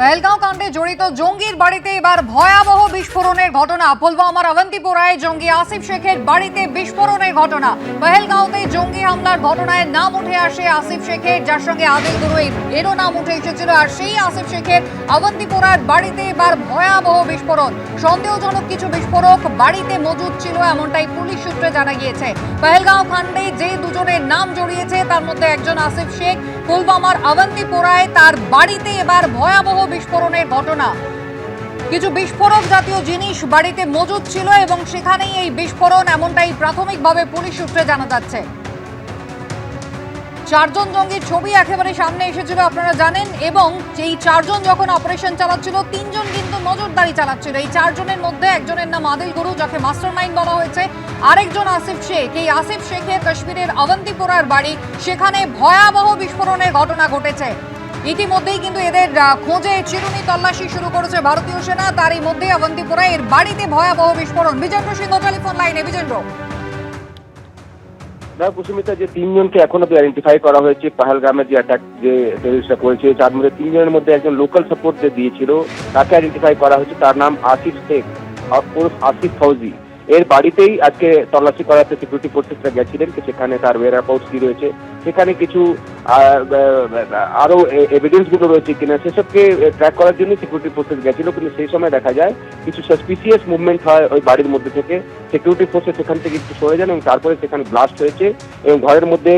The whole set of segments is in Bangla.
পেহেলগাঁও কাণ্ডে জড়িত জঙ্গির বাড়িতে এবার ভয়াবহ বিস্ফোরণের ঘটনা। পুলওয়ামার অবন্তিপোরায় জঙ্গি আসিফ শেখের বাড়িতে বিস্ফোরণের ঘটনা। পেহেলগাঁওতে জঙ্গি হামলার ঘটনায় নাম উঠে আসে আসিফ শেখের, যার সঙ্গে আদিল গুরু এরও নাম উঠে এসেছিল। আর সেই আসিফ শেখের অবন্তিপোরার বাড়িতে এবার ভয়াবহ বিস্ফোরণ। সন্দেহজনক কিছু বিস্ফোরক বাড়িতে মজুদ ছিল এমনটাই পুলিশ সূত্রে জানা গিয়েছে। পেহেলগাঁও কাণ্ডে যে দুজনের নাম জড়িয়েছে, তার মধ্যে একজন আসিফ শেখ। পুলওয়ামার অবন্তিপোরায় তার বাড়িতে এবার ভয়াবহ বিস্ফোরণের ঘটনা। কিছু বিস্ফোরক জাতীয় জিনিস বাড়িতে মজুদ ছিল এবং সেখানেই এই বিস্ফোরণ এমনটাই প্রাথমিকভাবে পুলিশ সূত্রে জানা যাচ্ছে। চারজন জঙ্গির ছবি একেবারে সামনে এসেছিল, আপনারা জানেন, এবং এই চারজন যখন অপারেশন চালাচ্ছিল, তিনজন কিন্তু নজরদারি চালাচ্ছিল। এই চারজনের মধ্যে একজনের নাম আদিল গুরু, যাকে মাস্টার মাইন্ড বলা হয়েছে। আরেকজন আসিফ শেখ। এই আসিফ শেখের কাশ্মীরের অবন্তিপোরার বাড়ি। সেখানে ভয়াবহ বিস্ফোরণের ঘটনা ঘটেছে। ইতিমধ্যেই কিন্তু এদের খোঁজে চিরুনি তল্লাশি শুরু করেছে ভারতীয় সেনা। তারই মধ্যে অবন্তিপোরা এর বাড়িতে ভয়াবহ বিস্ফোরণ। বিজেন্দ্র সিংহ টেলিফোন লাইনে, বিজেন্দ্র। না, কুসুমিতা, যে তিনজনকে এখনও আইডেন্টিফাই করা হয়েছে পাহালগ্রামের যে অ্যাটাক যে টেরিস্টরা করেছে, তার মধ্যে তিনজনের মধ্যে একজন লোকাল সাপোর্ট যে দিয়েছিল, তাকে আইডেন্টিফাই করা হয়েছে। তার নাম আসিফ শেখ আসিফ ফৌজি। এর বাড়িতেই আজকে তল্লাশি করাতে সিকিউরিটি ফোর্সেসরা গেছিলেন সেখানে তার ওয়ার হাউস কি রয়েছে, সেখানে কিছু আরও এভিডেন্সগুলো রয়েছে কিনা, সেসবকে ট্র্যাক করার জন্য সিকিউরিটি ফোর্সেস গেছিল, কিন্তু সেই সময় দেখা যায় কিছু সাসপিসিয়াস মুভমেন্ট হয় ওই বাড়ির মধ্যে থেকে। সিকিউরিটি ফোর্সেস সেখান থেকে একটু সরে যান এবং তারপরে সেখানে ব্লাস্ট হয়েছে এবং ঘরের মধ্যে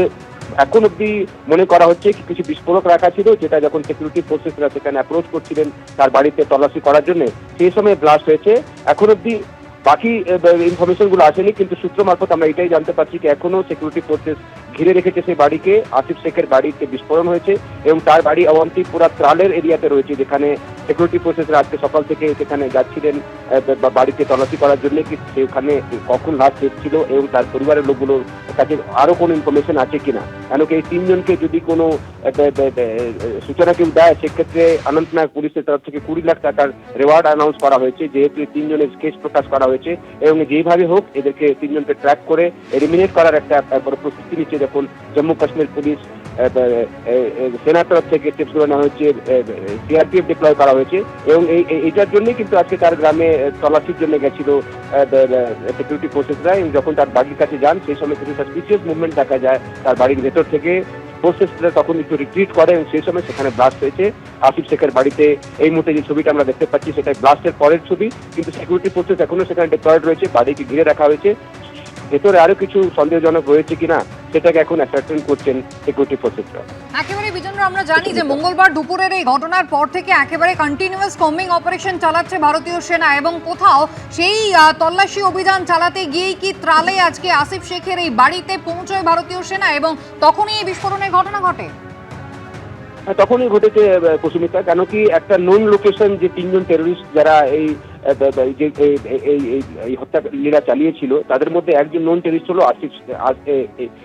এখন অব্দি মনে করা হচ্ছে কিছু বিস্ফোরক রাখা ছিল, যেটা যখন সিকিউরিটি ফোর্সেসরা সেখানে অ্যাপ্রোচ করছিলেন তার বাড়িতে তল্লাশি করার জন্য, সেই সময় ব্লাস্ট হয়েছে। এখন অব্দি বাকি ইনফরমেশনগুলো আসেনি, কিন্তু সূত্র মারফত আমরা এটাই জানতে পারছি যে এখনও সিকিউরিটি ফোর্সেস ঘিরে রেখেছে সেই বাড়িকে। আসিফ শেখের বাড়িতে বিস্ফোরণ হয়েছে এবং তার বাড়ি অবন্তিপুরা ত্রালের এরিয়াতে রয়েছে, যেখানে সিকিউরিটি ফোর্সেসরা আজকে সকাল থেকে সেখানে যাচ্ছিলেন বাড়িতে তল্লাশি করার জন্য, কি সেখানে কখন লাশ এসেছিল এবং তার পরিবারের লোকগুলোর কাছে আরও কোনো ইনফরমেশন আছে কিনা? কেন কি এই তিনজনকে যদি কোনো সূচনা কেউ দেয়, সেক্ষেত্রে অনন্তনাগ পুলিশের তরফ থেকে কুড়ি লাখ টাকার রেওয়ার্ড অ্যানাউন্স করা হয়েছে, যেহেতু তিনজনের কেস প্রকাশ করা হয়েছে, এবং যেইভাবে হোক, এদেরকে তিনজনকে ট্র্যাক করে এলিমিনেট করার একটা প্রস্তুতি নিচ্ছে। যখন জম্মু কাশ্মীর পুলিশ সেনার তরফ থেকে টিপসগুলো নেওয়া হয়েছে সিআরপিএফ ডিপ্লয় করা হয়েছে এবং এই এইটার জন্যই কিন্তু আজকে তার গ্রামে তল্লাশির জন্য গেছিল সিকিউরিটি ফোর্সেসরা যখন তার বাড়ির কাছে যান, সেই সময় কিছু সাসপিসিয়াস মুভমেন্ট দেখা যায় তার বাড়ির ভেতর থেকে। ফোর্সেসরা তখন একটু রিট্রিট করে এবং সেই সময় সেখানে ব্লাস্ট হয়েছে। আসিফ শেখের বাড়িতে এই মুহূর্তে যে ছবিটা আমরা দেখতে পাচ্ছি সেটা ব্লাস্টের পরের ছবি। কিন্তু সিকিউরিটি ফোর্সেস এখনও সেখানে ডিপ্লয়েড রয়েছে, বাড়িকে ঘিরে রাখা হয়েছে। ভেতরে আরও কিছু সন্দেহজনক রয়েছে কিনা সেটাকে এখন অ্যাসার্টেন করছেন সিকিউরিটি ফোর্সেসরা একেবারে বিজেন্দ্র আমরা জানি যে মঙ্গলবার দুপুরের এই ঘটনার পর থেকে একেবারে কন্টিনিউয়াস কমিং অপারেশন চালাচ্ছে ভারতীয় সেনা এবং কোথাও সেই তল্লাশি অভিযান চালাতে গিয়েই কি ত্রালে আজকে আসিফ শেখের এই বাড়িতে পৌঁছয় ভারতীয় সেনা এবং তখনই এই বিস্ফোরণের ঘটনা ঘটে? হ্যাঁ, তখনই ঘটেছে কুসুমিতা কেন কি একটা নোন লোকেশন যে তিনজন টেররিস্ট যারা এই যে, এই- হত্যা লীলা চালিয়েছিল, তাদের মধ্যে একজন নন টেরিস্ট হলো আশিফ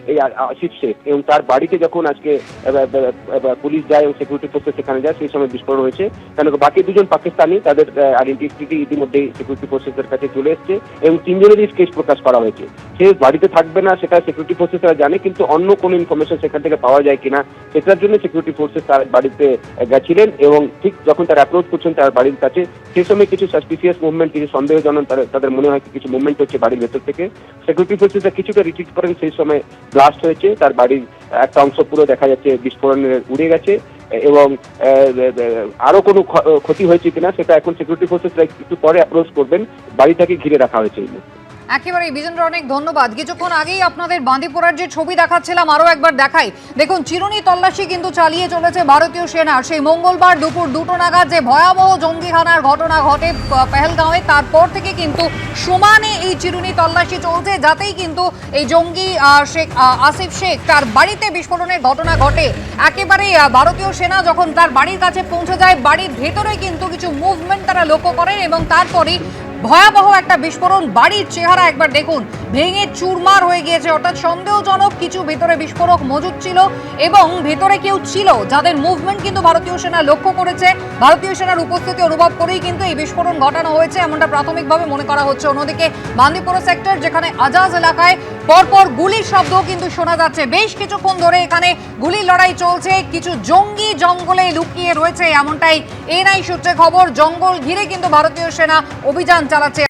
এই আশিফ শেখ এবং তার বাড়িতে যখন আজকে পুলিশ যায় এবং সিকিউরিটি ফোর্সে সেখানে যায়, সেই সময় বিস্ফোরণ হয়েছে। কেন বাকি দুজন পাকিস্তানি, তাদের আইডেন্টিটি ইতিমধ্যেই সিকিউরিটি ফোর্সেসের কাছে চলে এসছে এবং তিনজনেরই কেস প্রকাশ করা হয়েছে। সে বাড়িতে থাকবে না, সেটা সিকিউরিটি ফোর্সেস তারা জানে, কিন্তু অন্য কোনো ইনফরমেশন সেখান থেকে পাওয়া যায় কিনা, সেটার জন্য সিকিউরিটি ফোর্সেস তার বাড়িতে গেছিলেন এবং ঠিক যখন তারা অ্যাপ্রোচ করছেন তার বাড়ির কাছে সেই সময় কিছু সাসপিসিয়াস মুভমেন্ট কিছু সন্দেহজনক তাদের- মনে হয় কিছু মুভমেন্ট হচ্ছে বাড়ির ভেতর থেকে সিকিউরিটি ফোর্সেসরা কিছুটা রিট্রিট করেন, সেই সময় ব্লাস্ট হয়েছে, তার বাড়ির একটা অংশ পুরো দেখা যাচ্ছে বিস্ফোরণের উড়ে গেছে এবং আরও কোনো ক্ষতি হয়েছে কিনা, সেটা এখন সিকিউরিটি ফোর্সেসরা একটু পরে অ্যাপ্রোচ করবেন বাড়িটাকে ঘিরে রাখা হয়েছে এই মুহূর্তে। একেবারে বিজেন্দ্র অনেক ধন্যবাদ। কিছুক্ষণ আগেই আপনাদের বাঁদিপুরার যে ছবি দেখাচ্ছিলাম আরও একবার দেখাই। দেখুন চিরুনি তল্লাশি কিন্তু চালিয়ে চলেছে ভারতীয় সেনা। সেই মঙ্গলবার দুপুর দুটো নাগাদ যে ভয়াবহ জঙ্গিখানার ঘটনা ঘটে পেহেলগাঁওয়ে তারপর থেকে কিন্তু সমানে এই চিরুনি তল্লাশি চলছে যাতেই কিন্তু এই জঙ্গি শেখ আসিফ শেখ তার বাড়িতে বিস্ফোরণের ঘটনা ঘটে। একেবারে আহ, ভারতীয় সেনা যখন তার বাড়ির কাছে পৌঁছে যায় বাড়ির ভেতরে কিন্তু কিছু মুভমেন্ট তারা লক্ষ্য করেন এবং তারপরেই ভয়াবহ একটা বিস্ফোরণ। বাড়ির চেহারা একবার দেখুন। ভেঙে চুরমার হয়ে গিয়েছে। অর্থাৎ সন্দেহজনক কিছু ভেতরে বিস্ফোরক মজুদ ছিল এবং ভেতরে কেউ ছিল, যাদের মুভমেন্ট কিন্তু ভারতীয় সেনা লক্ষ্য করেছে। ভারতীয় সেনার উপস্থিতি অনুভব করেই কিন্তু এই বিস্ফোরণ ঘটানো হয়েছে, এমনটা প্রাথমিকভাবে মনে করা হচ্ছে। অন্যদিকে বান্দিপুরা সেক্টর যেখানে আজাজ এলাকায় পরপর গুলির শব্দ কিন্তু শোনা যাচ্ছে। বেশ কিছুক্ষণ ধরে এখানে গুলির লড়াই চলছে। কিছু জঙ্গি জঙ্গলে লুকিয়ে রয়েছে এমনটাই এনআই সূত্রে খবর। জঙ্গল ঘিরে কিন্তু ভারতীয় সেনা অভিযান চালাচ্ছে।